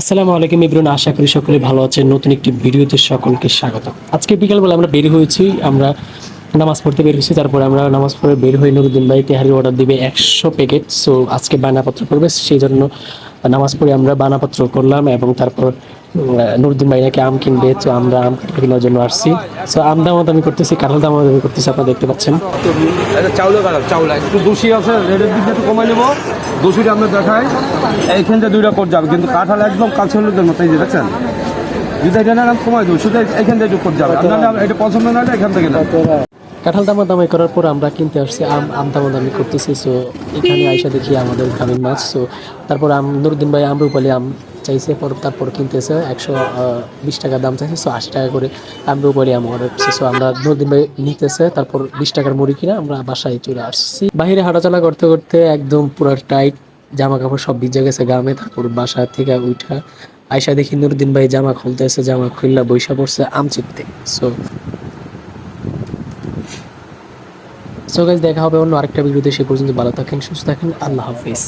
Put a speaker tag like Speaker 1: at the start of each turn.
Speaker 1: আসসালামু আলাইকুম ইব্রুন, আশা করি সকলে ভালো আছেন। নতুন একটি ভিডিওতে সকলকে স্বাগত। আজকে বিকালবেলা আমরা বের হয়েছি, আমরা নামাজ পড়তে বের হয়েছি, তারপরে আমরা নামাজ পড়ে বের হয়ে নুরুদ্দিন ভাই তেহারি অর্ডার দিবে একশো প্যাকেট সো আজকে বায়নাপত্র করবে, সেই জন্য নামাজ পড়ে আমরা বানাপত্র করলাম এবং তারপর নুরুদ্দিন ভাই নাকি আম কিনবে? তো আমরা আম কেনার জন্য আসছি। তো আম দামাদামি করতেছি, কাঁঠাল দামাদামি করতেছি, আপনারা দেখতে পাচ্ছেন।
Speaker 2: এটা চাউলের চাউল একটু দোষী আছে একটু কমাই নেব। দোষীটা আমরা দেখাই। এইখান থেকে দুইটা কোট যাবে, কিন্তু কাঁঠাল একদম কাছে হলুদের মতো এই যে, দেখছেন? যদি এটা না কমাই দেবো। শুধু এখান থেকে কোট যাবে। আপনার এটা পছন্দ না এখান থেকে না
Speaker 1: কাঁঠাল দামাদামি করার পর আমরা কিনতে আসছি আম আম দামাদামি করতেছি সো এখানে আইসা দেখি আমাদের গ্রামীণ মাছ সো তারপর আম নুরুদ্দিন ভাই আমরুপালি আম চাইছে পর তারপর কিনতেছে একশো বিশ টাকা দাম চাইছে সো আশি টাকা করে আমরুপালি আম অর্ডার করছে সো আমরা নুরুদ্দিন ভাই নিতেছে তারপর বিশ টাকার মুড়ি কিনা আমরা বাসায় চলে আসছি। বাইরে হাঁটাচলা করতে করতে একদম পুরো টাইট জামা কাপড় সব ভিজে গেছে গ্রামে তারপর বাসা থেকে উঠা আয়সা দেখি নুরুদ্দিন ভাই জামা খুলতেছে জামা খুললা বৈশা পড়ছে আম চিপতে সো সো গাইজ দেখা হবে অন্য আরেকটা ভিডিওতে, সে পর্যন্ত ভালো থাকেন, সুস্থ থাকেন, আল্লাহ হাফিজ।